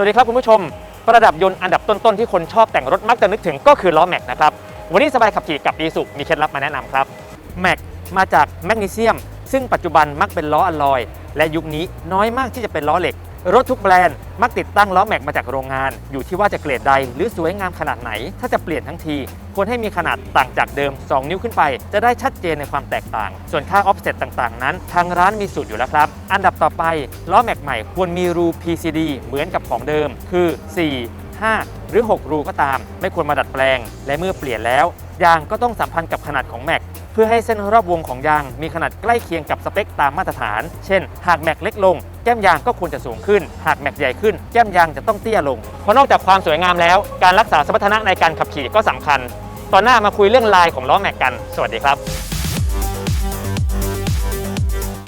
วัสดีครับคุณผู้ชม ประดับยนต์อันดับต้นๆที่คนชอบแต่งรถมักจะนึกถึงก็คือล้อแม็กนะครับ วันนี้สบายขับขี่กับดีสุมีเคล็ดลับมาแนะนำครับแม็กมาจากแมกนีเซียม ซึ่งปัจจุบันมักเป็นล้ออะลอย และยุคนี้น้อยมากที่จะเป็นล้อเหล็ก รถทุกแบรนด์มักติดตั้งล้อแม็กมาจากโรงงาน อยู่ที่ว่าจะเกรดใดหรือสวยงามขนาดไหน ถ้าจะเปลี่ยนทั้งทีควรให้มีขนาดต่างจากเดิม 2 นิ้วขึ้นไป จะได้ชัดเจนในความแตกต่าง ส่วนค่าออฟเซ็ตต่างๆ นั้น ทางร้านมีสูตรอยู่แล้วครับ อันดับต่อไปล้อแม็กใหม่ควรมีรู PCD เหมือนกับของเดิม คือ 4 5 หรือ 6 รูก็ตาม ไม่ควรมาดัดแปลง และเมื่อเปลี่ยนแล้วยางก็ต้องสัมพันธ์กับขนาดของแม็กเพื่อให้เส้นรอบวงของยางมีขนาดใกล้เคียงกับสเปคตามมาตรฐาน เช่น หากแม็กเล็กลง แก้มยางก็ควรจะสูงขึ้น หากแม็กใหญ่ขึ้น แก้มยางจะต้องเตี้ยลง เพราะนอกจากความสวยงามแล้ว การรักษาสมรรถนะในการขับขี่ก็สำคัญ ตอนหน้ามาคุยเรื่องลายของล้อแม็กกัน สวัสดีครับ